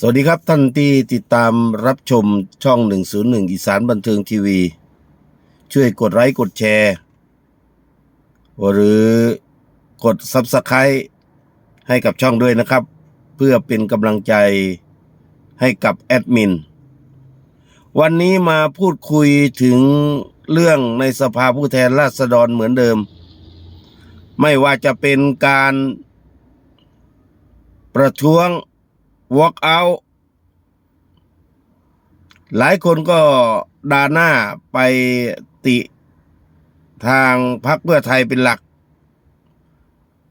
สวัสดีครับท่านที่ติดตามรับชมช่อง 101 อีสานบันเทิงทีวี ช่วยกดไลค์กดแชร์ หรือกด Subscribe ให้กับช่องด้วยนะครับ เพื่อเป็นกำลังใจให้กับแอดมิน วันนี้มาพูดคุยถึงเรื่องในสภาผู้แทนราษฎรเหมือนเดิม ไม่ว่าจะเป็นการประท้วง walk out หลายคนก็ดาหน้าไปติทางพรรคเพื่อไทยเป็นหลัก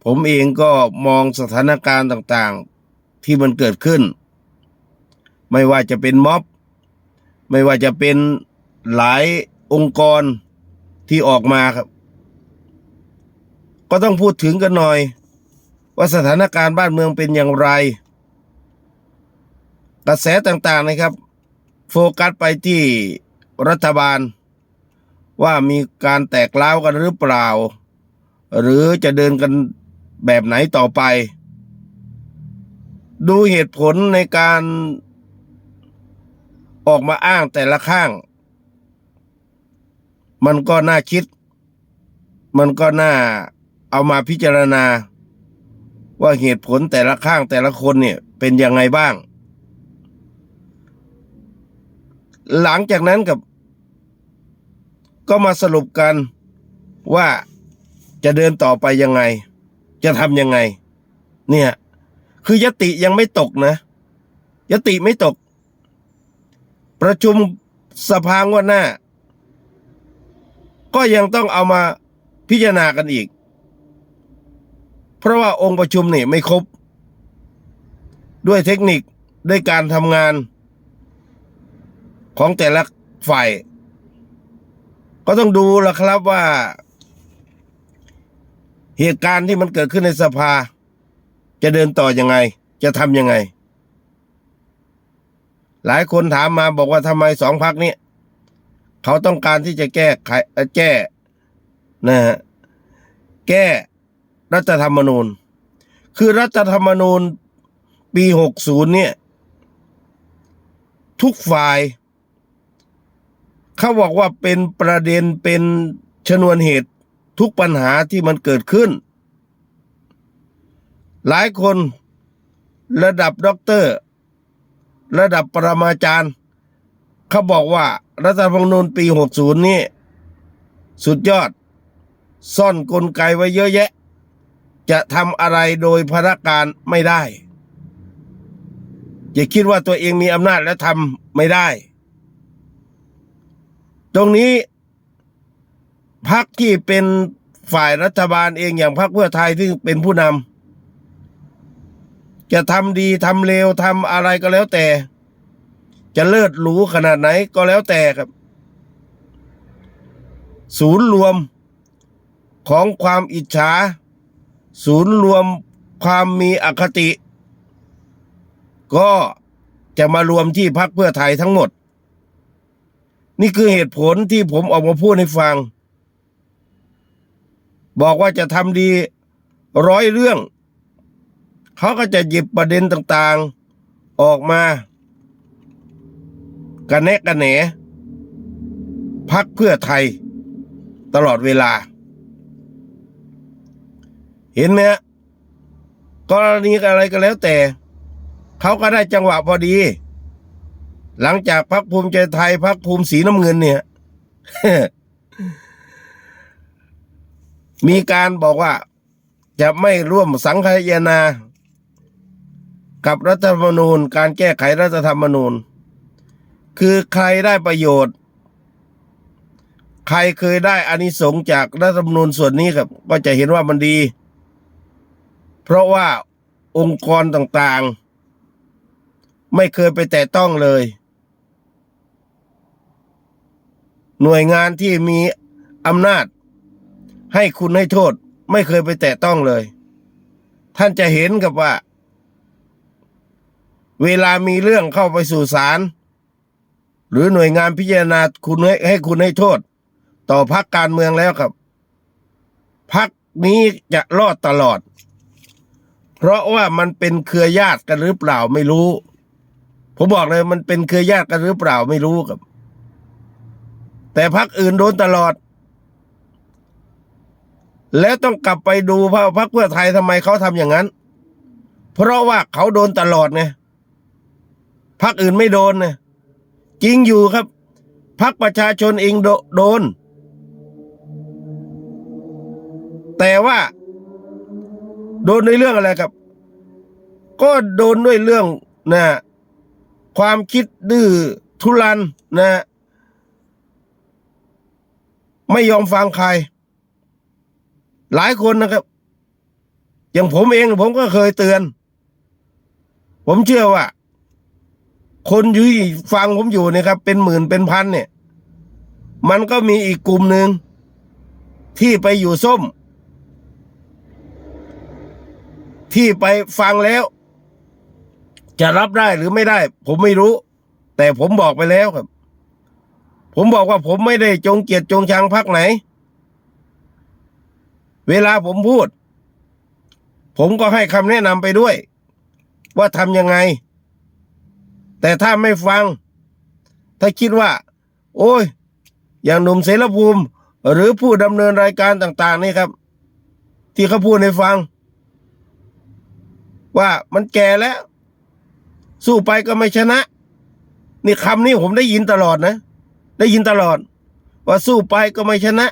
ผมเองก็มองสถานการณ์ต่างๆที่มันเกิดขึ้น ไม่ว่าจะเป็นม็อบ ไม่ว่าจะเป็นหลายองค์กรที่ออกมาครับ ก็ต้องพูดถึงกันหน่อย ว่าสถานการณ์บ้านเมืองเป็นอย่างไร กระแสต่างๆนะครับ โฟกัสไปที่รัฐบาล ว่ามีการแตกเล้ากันหรือเปล่า หรือจะเดินกันแบบไหนต่อไป ดูเหตุผลในการออกมาอ้างแต่ละข้าง มันก็น่าคิด มันก็น่าเอามาพิจารณา ว่าเหตุผลแต่ละข้างแต่ละคนเนี่ยเป็นยังไงบ้าง หลังจากนั้นกับ ก็มาสรุปกันว่าจะเดินต่อไปยังไง จะทำยังไง เนี่ย คือยติยังไม่ตกนะ ยติไม่ตก ประชุมสภางวดหน้า ก็ยังต้องเอามาพิจารณากันอีก เพราะว่าองค์ประชุมนี่ไม่ครบ ด้วยเทคนิคด้วยการทำงาน ของแต่ละฝ่าย ก็ต้องดูละครับว่า เหตุการณ์ที่มันเกิดขึ้นในสภา จะเดินต่อยังไง จะทำยังไง หลายคนถามมาบอกว่าทำไมสองพักนี้เขาต้องการที่จะแก้ไขแก้นะฮะแก้รัฐธรรมนูญ คือรัฐธรรมนูญปีหกศูนย์เนี่ย ทุกฝ่าย เขาบอกว่าเป็นประเด็นเป็นชนวนเหตุทุกปัญหาที่มันเกิดขึ้น หลายคนระดับด็อกเตอร์ ระดับปรมาจารย์ เขาบอกว่ารัฐธรรมนูญปี 60 นี่ สุดยอด ซ่อนกลไกไว้เยอะแยะ จะทำอะไรโดยพนักการไม่ได้ อย่าคิดว่าตัวเองมีอำนาจและทำไม่ได้ ตรงนี้พักที่เป็นฝ่ายรัฐบาลเองอย่างพรรคเพื่อไทยที่เป็นผู้นำจะทำดีทำเลวทำอะไรก็แล้วแต่ จะเลิศหรูขนาดไหนก็แล้วแต่ครับ ศูนย์รวมของความอิจฉา ศูนย์รวมความมีอคติ ก็จะมารวมที่พรรคเพื่อไทยทั้งหมด นี่คือเหตุผลที่ผมออกมาพูดให้ฟัง บอกว่าจะทำดีร้อยเรื่อง เขาก็จะหยิบประเด็นต่างๆออกมา กันแนะกันแหนพักเพื่อไทย ตลอดเวลา เห็นไหมฮะกรณีอะไรก็แล้วแต่ เขาก็ได้จังหวะพอดี หลังจากพักภูมิใจไทยพักภูมิสีน้ำเงินเนี่ย มีการบอกว่า จะไม่ร่วมสังคายนา กับรัฐธรรมนูญ การแก้ไขรัฐธรรมนูญ คือใครได้ประโยชน์ ใครเคยได้อานิสงส์จากรัฐธรรมนูญส่วนนี้ครับ ก็จะเห็นว่ามันดี เพราะว่าองค์กรต่างๆ ไม่เคยไปแตะต้องเลย หน่วยงานที่มีอำนาจ ให้คุณให้โทษ ไม่เคยไปแตะต้องเลย ท่านจะเห็นกับว่า เวลามีเรื่องเข้าไปสู่ศาลหรือหน่วยงานพิจารณาคุณให้ให้คุณให้โทษ ต่อพักการเมืองแล้วครับพักนี้จะรอดตลอด เพราะว่ามันเป็นเครือญาติกันหรือเปล่าไม่รู้ ผมบอกเลยมันเป็นเครือญาติกันหรือเปล่าไม่รู้ครับ แต่พักอื่นโดนตลอด แล้วต้องกลับไปดูว่าพักเพื่อไทยทำไมเขาทำอย่างนั้น เพราะว่าเขาโดนตลอดไงพักอื่นไม่โดนนะจริงอยู่ครับพักประชาชนเองโดโดนแต่ว่า โดนในเรื่องอะไรครับ ก็โดนด้วยเรื่องนะความคิดดื้อทุรันนะ ไม่ยอมฟังใคร หลายคนนะครับ อย่างผมเองผมก็เคยเตือน ผมเชื่อว่า คนอยุยฟังผมอยู่เนี่ยครับ เป็นหมื่นเป็นพันเนี่ย มันก็มีอีกกลุ่มหนึ่งที่ไปอยู่ส้ม ที่ไปฟังแล้ว จะรับได้หรือไม่ได้ ผมไม่รู้ แต่ผมบอกไปแล้วครับ ผมบอกว่าผมไม่ได้จงเกียดจงชังพักไหน เวลาผมพูด ผมก็ให้คำแนะนำไปด้วย ว่าทำยังไง แต่ถ้าไม่ฟัง ถ้าคิดว่า โอ้ย อย่างหนุ่มเสรภูมิ หรือผู้ดำเนินรายการต่าง ๆ นี่ครับ ที่เขาพูดให้ฟัง ว่ามันแก่แล้ว สู้ไปก็ไม่ชนะ นี่คำนี้ผมได้ยินตลอดนะ ได้ยินตลอด ว่าสู้ไปก็ไม่ชนะ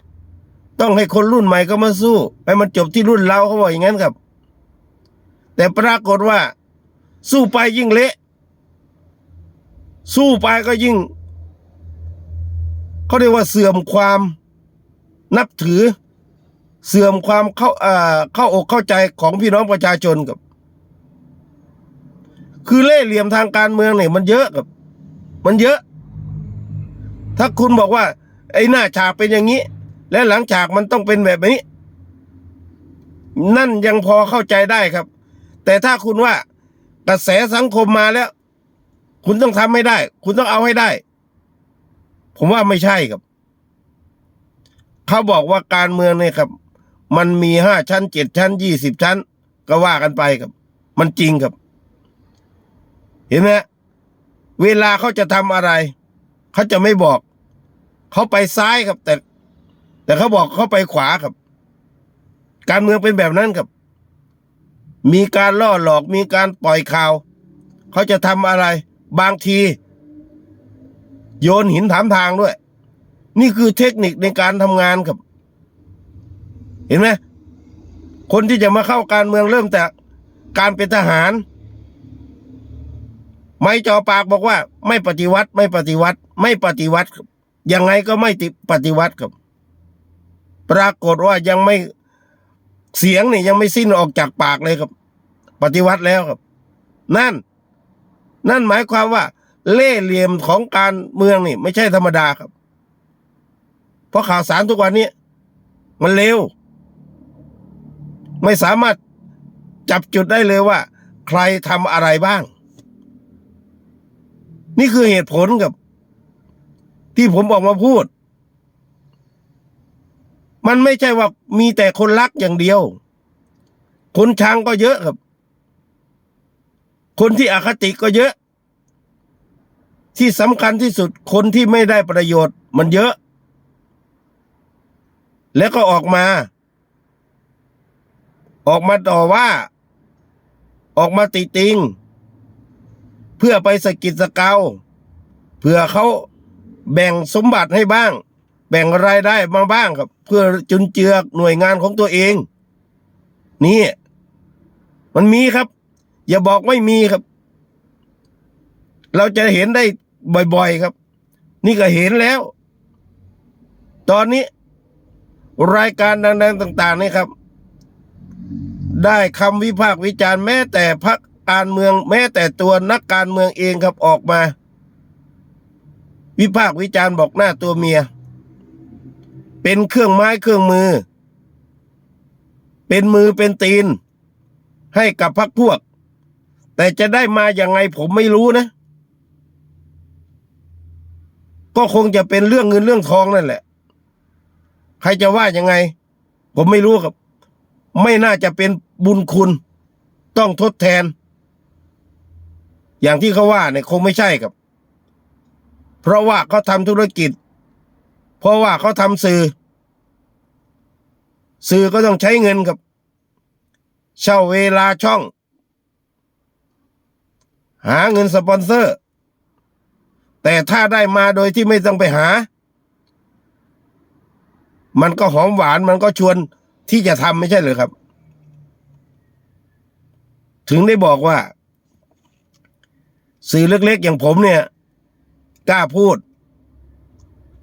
ต้องให้คนรุ่นใหม่ก็มาสู้ ให้มันจบที่รุ่นเราเขาบอกอย่างนั้นครับ แต่ปรากฏว่า สู้ไปยิ่งเละ สู้ไปก็ยิ่งเขาเรียกว่าเสื่อมความนับถือ เสื่อมความเข้าเอ่อเข้าอกเข้าใจของพี่น้องประชาชนกับ คือเล่เหลี่ยมทางการเมืองเนี่ยมันเยอะกับ มันเยอะ ถ้าคุณบอกว่า ไอ้หน้าฉากเป็นอย่างนี้ และหลังฉากมันต้องเป็นแบบนี้ นั่นยังพอเข้าใจได้ครับ แต่ถ้าคุณว่ากระแสสังคมมาแล้ว คุณต้องทำให้ได้ คุณต้องเอาให้ได้ ผมว่าไม่ใช่ครับ เขาบอกว่าการเมืองเนี่ยครับ มันมีห้าชั้นเจ็ดชั้นยี่สิบชั้น ก็ว่ากันไปครับ มันจริงครับ เห็นไหมเวลาเขาจะทำอะไร เขาจะไม่บอก เขาไปซ้ายครับ แต่ แต่เขาบอกเขาไปขวาครับ การเมืองเป็นแบบนั้นครับ มีการล่อหลอกมีการปล่อยข่าว เขาจะทำอะไร บางที โยนหินถามทางด้วย นี่คือเทคนิคในการทำงานครับ เห็นไหมคนที่จะมาเข้าการเมืองเริ่มแต่การเป็นทหาร ไม่จ่อปากบอกว่า ไม่ปฏิวัติไม่ปฏิวัติ ไม่ปฏิวัติยังไงก็ไม่ติปฏิวัติครับ ปรากฏว่ายังไม่เสียงนี่ยังไม่สิ้นออกจากปากเลยครับ ปฏิวัติแล้วครับ นั่น นั่นหมายความว่า เล่เหลี่ยมของการเมืองนี่ ไม่ใช่ธรรมดาครับ เพราะข่าวสารทุกวันนี้ มันเร็ว ไม่สามารถจับจุดได้เลยว่า ใครทำอะไรบ้าง นี่คือเหตุผลกับ ที่ผมออกมาพูด มันไม่ใช่ว่ามีแต่คนรักอย่างเดียว คนชังก็เยอะครับ คนที่อคติก็เยอะ ที่สำคัญที่สุดคนที่ไม่ได้ประโยชน์ มันเยอะ แล้วก็ออกมา ออกมาต่อว่า ออกมาติติง เพื่อไปสะกิดสะเกาเพื่อเขาแบ่งสมบัติให้บ้าง แบ่งรายได้มาบ้างครับ เพื่อจุนเจือหน่วยงานของตัวเอง นี่ มันมีครับ อย่าบอกไม่มีครับ เราจะเห็นได้บ่อย ๆครับ นี่ก็เห็นแล้ว ตอนนี้ รายการดังๆต่าง ๆ นี่ครับ ได้คำวิพากษ์วิจารณ์แม้แต่พรรค การเมืองแม้แต่ตัวนักการเมืองเองครับออกมา วิพากษ์วิจารณ์บอกหน้าตัวเมีย เป็นเครื่องไม้เครื่องมือ เป็นมือเป็นตีน ให้กับพรรคพวก แต่จะได้มาอย่างไงผมไม่รู้นะ ก็คงจะเป็นเรื่องเงินเรื่องทองนั่นแหละ ใครจะว่ายังไง ผมไม่รู้ครับ ไม่น่าจะเป็นบุญคุณต้องทดแทน อย่างที่เขาว่าเนี่ยคงไม่ใช่ครับ เพราะว่าเขาทำธุรกิจ เพราะว่าเขาทำสื่อ สื่อก็ต้องใช้เงินครับ เช่าเวลาช่อง หาเงินสปอนเซอร์ แต่ถ้าได้มาโดยที่ไม่ต้องไปหา มันก็หอมหวานมันก็ชวนที่จะทำไม่ใช่เหรือครับ ถึงได้บอกว่า สื่อเล็กๆอย่างผมเนี่ยกล้าพูด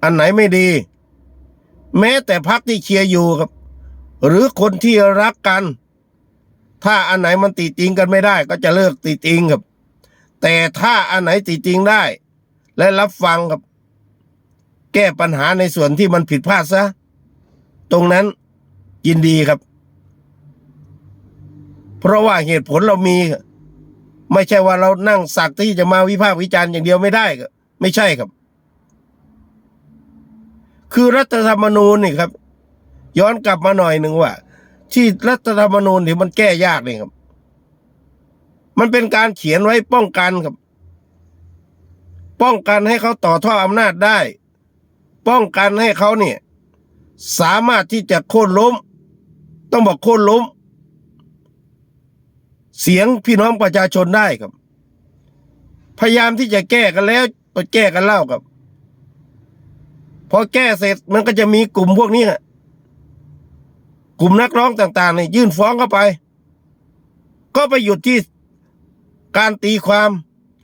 อันไหนไม่ดี แม้แต่พักที่เชียร์อยู่ครับ หรือคนที่รักกัน ถ้าอันไหนมันติจริงกันไม่ได้ ก็จะเลิกติจริงครับ แต่ถ้าอันไหนติจริงได้ และรับฟังครับ แก้ปัญหาในส่วนที่มันผิดพลาดซะตรงนั้นยินดีครับ เพราะว่าเหตุผลเรามี ไม่ใช่ว่าเรานั่งสักที่จะมาวิพากษ์วิจารณ์อย่างเดียวไม่ได้ครับไม่ใช่ครับ คือรัฐธรรมนูญนี่ครับ ย้อนกลับมาหน่อยหนึ่งว่า ที่รัฐธรรมนูญที่มันแก้ยากนี่ครับ มันเป็นการเขียนไว้ป้องกันครับ ป้องกันให้เขาต่อท่ออำนาจได้ ป้องกันให้เขาเนี่ย สามารถที่จะโค่นล้ม ต้องบอกโค่นล้ม เสียงพี่น้องประชาชนได้ครับ พยายามที่จะแก้กันแล้วไปแก้กันเล่าครับพอแก้เสร็จมันก็จะมีกลุ่มพวกนี้กลุ่มนักร้องต่างๆเนี่ยยื่นฟ้องเข้าไป ก็ไปหยุดที่การตีความ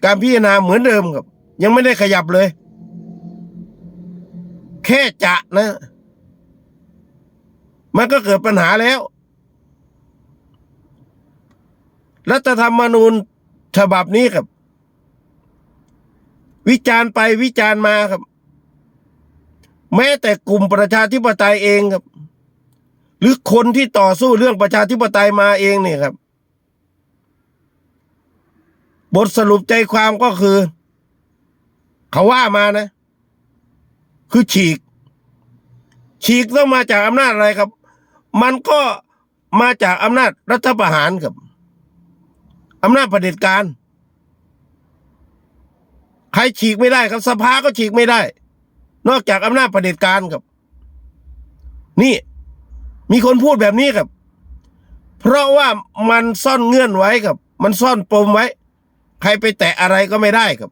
การพิจารณาเหมือนเดิมครับ ยังไม่ได้ขยับเลย แค่จะนะ มันก็เกิดปัญหาแล้ว รัฐธรรมนูญฉบับนี้ครับ วิจารณ์ไปวิจารณ์มาครับ แม้แต่กลุ่มประชาธิปไตยเองครับ หรือคนที่ต่อสู้เรื่องประชาธิปไตยมาเองเนี่ยครับ บทสรุปใจความก็คือ เขาว่ามานะ คือฉีก ฉีกต้องมาจากอำนาจอะไรครับ มันก็มาจากอำนาจรัฐประหารครับ อำนาจเผด็จการ ใครฉีกไม่ได้ครับ สภาก็ฉีกไม่ได้ นอกจากอำนาจเผด็จการครับ นี่ มีคนพูดแบบนี้ครับ เพราะว่ามันซ่อนเงื่อนไว้ครับ มันซ่อนปมไว้ ใครไปแตะอะไรก็ไม่ได้ครับ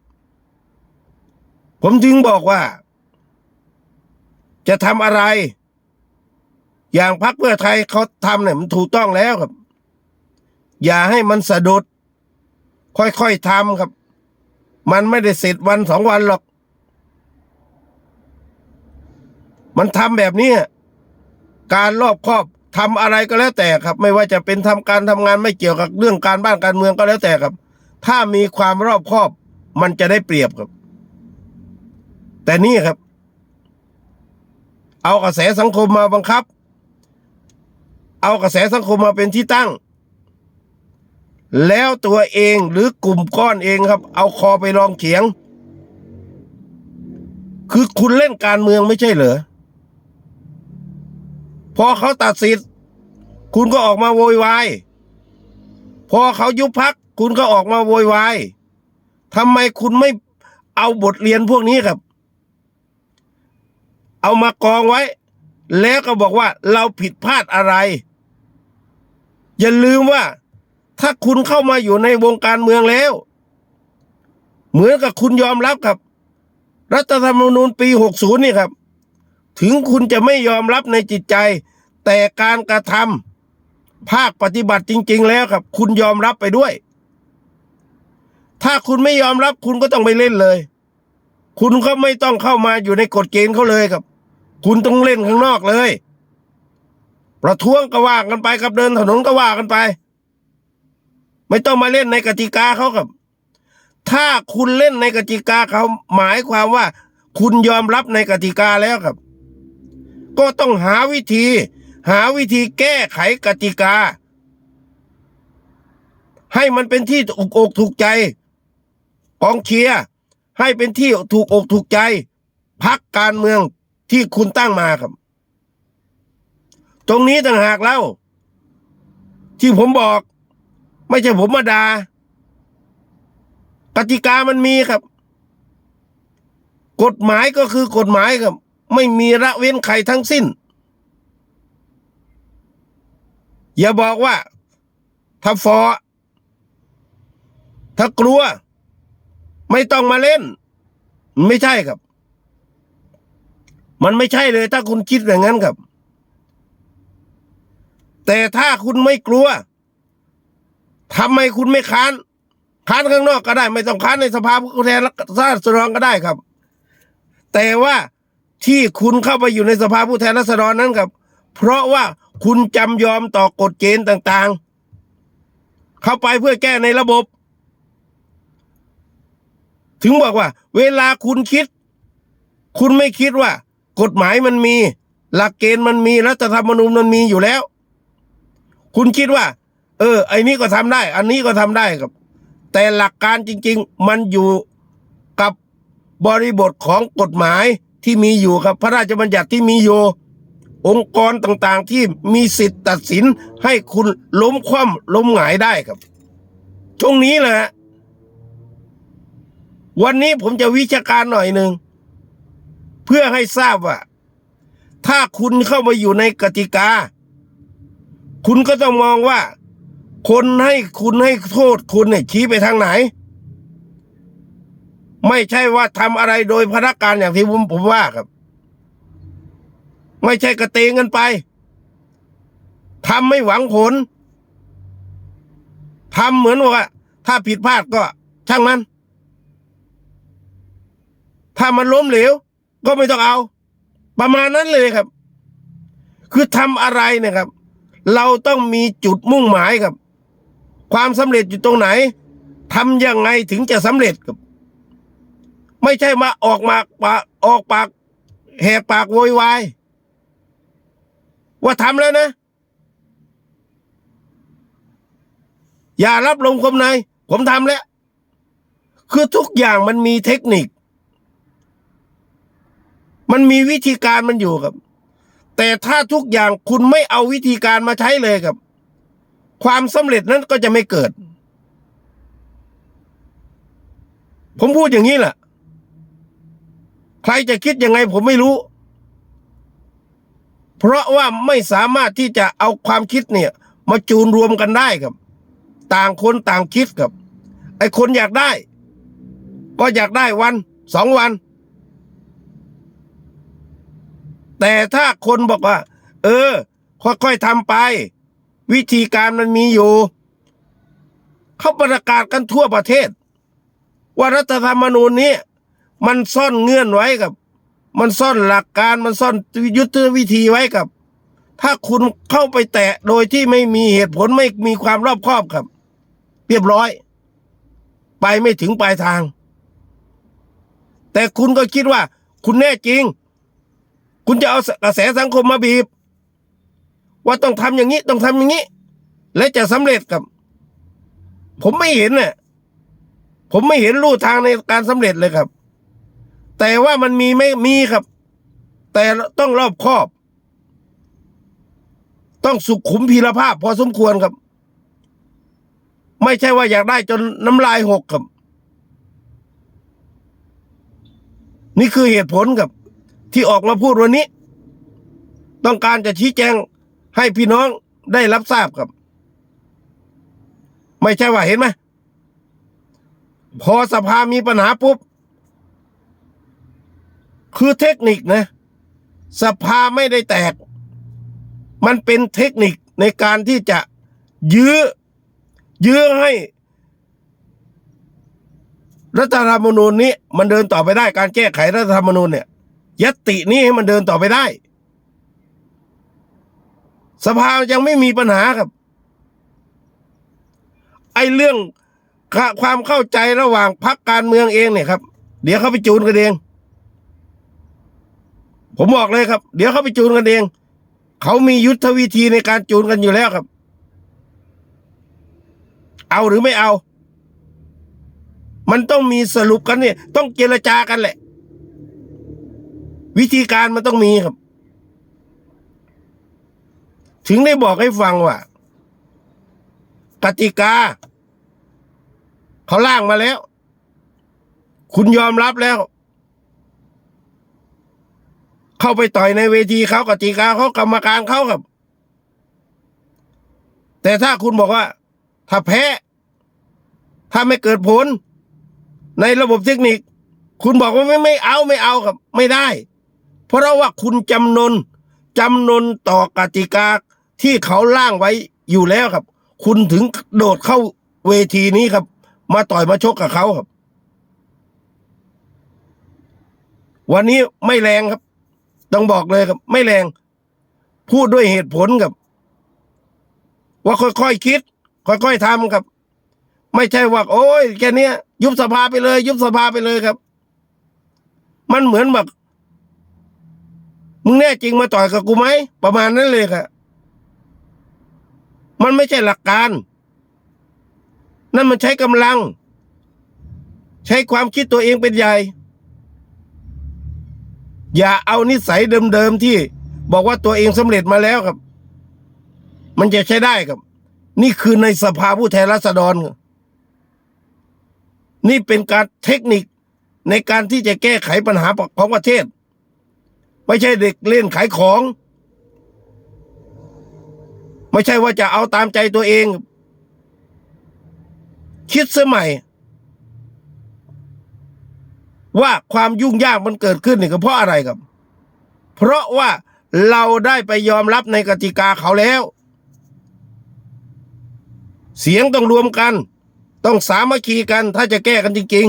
ผมจึงบอกว่า จะทำอะไร อย่างพรรคเพื่อไทยเขาทำเนี่ยมันถูกต้องแล้วครับอย่าให้มันสะดุด ค่อยๆทำครับ มันไม่ได้เสร็จวันสองวันหรอก มันทำแบบนี้การรอบครอบทำอะไรก็แล้วแต่ครับ ไม่ว่าจะเป็นทำการทำงานไม่เกี่ยวกับเรื่องการบ้านการเมืองก็แล้วแต่ครับ ถ้ามีความรอบครอบ มันจะได้เปรียบครับ แต่นี่ครับ เอากระแสสังคมมาบังคับ เอากระแสสังคมมาเป็นที่ตั้ง แล้วตัวเองหรือกลุ่มก้อนเองครับ เอาคอไปลองเขียง คือคุณเล่นการเมืองไม่ใช่เหรอ พอเขาตัดสิทธิ์คุณก็ออกมาโวยวาย พอเขายุบพัก คุณก็ออกมาโวยวายทำไมคุณไม่เอาบทเรียนพวกนี้ครับ เอามากองไว้ แล้วก็บอกว่าเราผิดพลาดอะไร อย่าลืมว่า ถ้าคุณเข้ามาอยู่ในวงการเมืองแล้ว เหมือนกับคุณยอมรับครับ รัฐธรรมนูญปี 60 นี่ครับ ถึงคุณจะไม่ยอมรับในจิตใจ แต่การกระทำภาคปฏิบัติจริง ๆ แล้วครับ คุณยอมรับไปด้วย ถ้าคุณไม่ยอมรับคุณก็ต้องไปเล่นเลย คุณก็ไม่ต้องเข้ามาอยู่ในกฎเกณฑ์เขาเลยครับ คุณต้องเล่นข้างนอกเลย ประท้วงก็ว่ากันไปครับเดินถนนก็ว่ากันไป ไม่ต้องมาเล่นในกติกาเขาครับ ถ้าคุณเล่นในกติกาเขาหมายความว่า คุณยอมรับในกติกาแล้วครับ ก็ต้องหาวิธี หาวิธีแก้ไขกติกา ให้มันเป็นที่ถูกอกถูกใจกองเชียร์ให้เป็นที่ถูกอกถูกใจพักการเมืองที่คุณตั้งมาครับ ตรงนี้ต่างหากแล้วที่ผมบอก ไม่ใช่ผมมาดากติกามันมีครับ กฎหมายก็คือกฎหมายครับ ไม่มีละเว้นใครทั้งสิ้น อย่าบอกว่า ถ้าฟอ ถ้ากลัว ไม่ต้องมาเล่น ไม่ใช่ครับ มันไม่ใช่เลย ถ้าคุณคิดอย่างนั้นครับ แต่ถ้าคุณไม่กลัว ทำไมคุณไม่ค้าน ค้านข้างนอกก็ได้ ไม่ต้องค้านในสภาผู้แทนราษฎรก็ได้ครับ แต่ว่าที่คุณเข้าไปอยู่ในสภาผู้แทนราษฎรนั้นครับ เพราะว่าคุณจำยอมต่อกฎเกณฑ์ต่างๆ เข้าไปเพื่อแก้ในระบบ ถึงบอกว่า เวลาคุณคิด คุณไม่คิดว่า กฎหมายมันมี หลักเกณฑ์มันมีรัฐธรรมนูญมันมีอยู่แล้ว คุณคิดว่า เออ ไอ้นี้ก็ทำได้ อันนี้ก็ทำได้ครับ แต่หลักการจริง ๆ มันอยู่กับบริบทของกฎหมายที่มีอยู่ครับพระราชบัญญัติที่มีอยู่องค์กรต่างๆที่มีสิทธิ์ตัดสินให้คุณล้มคว่ำล้มหงายได้ครับช่วงนี้แหละวันนี้ผมจะวิชาการหน่อยหนึ่งเพื่อให้ทราบว่า ถ้าคุณเข้ามาอยู่ในกติกา คุณก็ต้องมองว่า คนให้คุณให้โทษคุณเนี่ยชี้ไปทางไหน ไม่ใช่ว่าทำอะไรโดยพนักการอย่างที่ผมผมว่าครับ ไม่ใช่กระเตงกันไปทำไม่หวังผลทำเหมือนว่า ถ้าผิดพลาดก็ ช่างมัน ถ้ามันล้มเหลว ก็ไม่ต้องเอา ประมาณนั้นเลยครับ คือทำอะไรเนะครับเราต้องมีจุดมุ่งหมายครับ ความสำเร็จอยู่ตรงไหนทำยังไงถึงจะสำเร็จครับ ไม่ใช่มาออกมาปากออกปากแหกปากโวยวายว่าทำแล้วนะ อย่ารับลมคมในผมทำแล้ว คือทุกอย่างมันมีเทคนิค มันมีวิธีการมันอยู่ครับ แต่ถ้าทุกอย่างคุณไม่เอาวิธีการมาใช้เลยครับ ความสำเร็จนั้นก็จะไม่เกิด ผมพูดอย่างนี้แหละ ใครจะคิดยังไงผมไม่รู้ เพราะว่าไม่สามารถที่จะเอาความคิดเนี่ย มาจูนรวมกันได้ครับ ต่างคนต่างคิดครับ ไอ้คนอยากได้ ก็อยากได้วันสองวัน แต่ถ้าคนบอกว่า เออ ค่อยๆทำไป วิธีการมันมีอยู่ เขาประกาศกันทั่วประเทศ ว่ารัฐธรรมนูญนี้ มันซ่อนเงื่อนไว้กับ มันซ่อนหลักการมันซ่อนยุทธวิธีไว้กับ ถ้าคุณเข้าไปแตะโดยที่ไม่มีเหตุผลไม่มีความรอบคอบครับ เรียบร้อย ไปไม่ถึงปลายทาง แต่คุณก็คิดว่า คุณแน่จริง คุณจะเอากระแสสังคมมาบีบ ว่าต้องทำอย่างนี้ต้องทำอย่างนี้ และจะสำเร็จกับ ผมไม่เห็นน่ะผมไม่เห็นลู่ทางในการสำเร็จเลยครับ แต่ว่ามันมีไม่มีครับ แต่ต้องรอบคอบ ต้องสุขุมพีรภาพ พอสมควรครับ ไม่ใช่ว่าอยากได้จนน้ำลายหกครับ นี่คือเหตุผลครับ ที่ออกมาพูดวันนี้ ต้องการจะชี้แจง ให้พี่น้องได้รับทราบครับ ไม่ใช่ว่าเห็นไหมพอสภามีปัญหาปุ๊บ คือเทคนิคนะ สภาไม่ได้แตก มันเป็นเทคนิคในการที่จะยื้อ ยื้อให้ รัฐธรรมนูญนี้ มันเดินต่อไปได้ การแก้ไขรัฐธรรมนูญเนี่ยยตตินี้ให้มันเดินต่อไปได้ สภายังไม่มีปัญหาครับ ไอ้เรื่องความเข้าใจระหว่างพรรคการเมืองเองเนี่ยครับ เดี๋ยวเขาไปจูนกันเอง ผมบอกเลยครับ เดี๋ยวเขาไปจูนกันเอง เขามียุทธวิธีในการจูนกันอยู่แล้วครับ เอาหรือไม่เอา มันต้องมีสรุปกันเนี่ย ต้องเจรจากันแหละ วิธีการมันต้องมีครับ ถึงได้บอกให้ฟังว่ากติกา เขาล่างมาแล้ว คุณยอมรับแล้ว เข้าไปต่อยในเวทีเขากติกาเขากรรมการเขาครับ แต่ถ้าคุณบอกว่า ถ้าแพ้ ถ้าไม่เกิดผล ในระบบเทคนิค คุณบอกว่าไม่ไม่เอาไม่เอาครับ ไม่ได้ เพราะว่าคุณจำนนจำนนต่อกติกา ที่เขาล่างไว้อยู่แล้วครับ คุณถึงโดดเข้าเวทีนี้ครับ มาต่อยมาชกกับเขาครับ วันนี้ไม่แรงครับ ต้องบอกเลยครับ ไม่แรง พูดด้วยเหตุผลครับ ว่าค่อยๆคคิด ค่อยๆทำครับ ไม่ใช่ว่า โอ้ยแค่เนี้ยยุบสภาไปเลย ยุบสภาไปเลยครับ มันเหมือนแบบมึงแน่จริงมาต่อยกับกูไหมประมาณนั้นเลยครับ มันไม่ใช่หลักการ นั่นมันใช้กำลัง ใช้ความคิดตัวเองเป็นใหญ่ อย่าเอานิสัยเดิมๆที่บอกว่าตัวเองสำเร็จมาแล้วครับ มันจะใช้ได้ครับ นี่คือในสภาผู้แทนราษฎร นี่เป็นการเทคนิคในการที่จะแก้ไขปัญหาของประเทศ ไม่ใช่เด็กเล่นขายของ ไม่ใช่ว่าจะเอาตามใจตัวเอง คิดสมัย ว่าความยุ่งยากมันเกิดขึ้นนี่ก็เพราะอะไรครับ เพราะว่าเราได้ไปยอมรับในกติกาเขาแล้ว เสียงต้องรวมกัน ต้องสามัคคีกัน ถ้าจะแก้กันจริง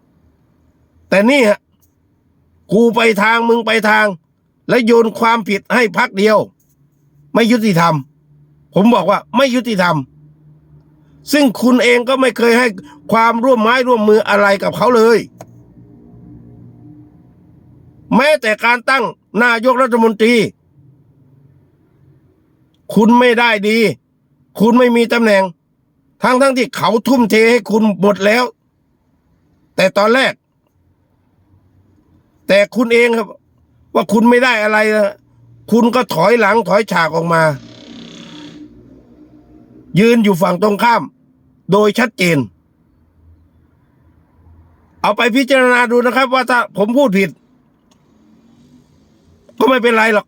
ๆ แต่นี่ฮะกูไปทางมึงไปทาง และโยนความผิดให้พักเดียว ไม่ยุติธรรม ผมบอกว่าไม่ยุติธรรม ซึ่งคุณเองก็ไม่เคยให้ความร่วมไม้ร่วมมืออะไรกับเขาเลย แม้แต่การตั้งนายกรัฐมนตรี คุณไม่ได้ดี คุณไม่มีตำแหน่ง ทั้งทั้งที่เขาทุ่มเทให้คุณหมดแล้ว แต่ตอนแรก แต่คุณเองครับ ว่าคุณไม่ได้อะไรนะ คุณก็ถอยหลังถอยฉากออกมา ยืนอยู่ฝั่งตรงข้าม โดยชัดเจน เอาไปพิจารณาดูนะครับ ว่าถ้าผมพูดผิด ก็ไม่เป็นไรหรอก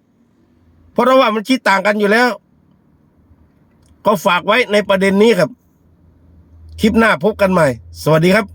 เพราะว่ามันคิดต่างกันอยู่แล้ว ก็ฝากไว้ในประเด็นนี้ครับ คลิปหน้าพบกันใหม่ สวัสดีครับ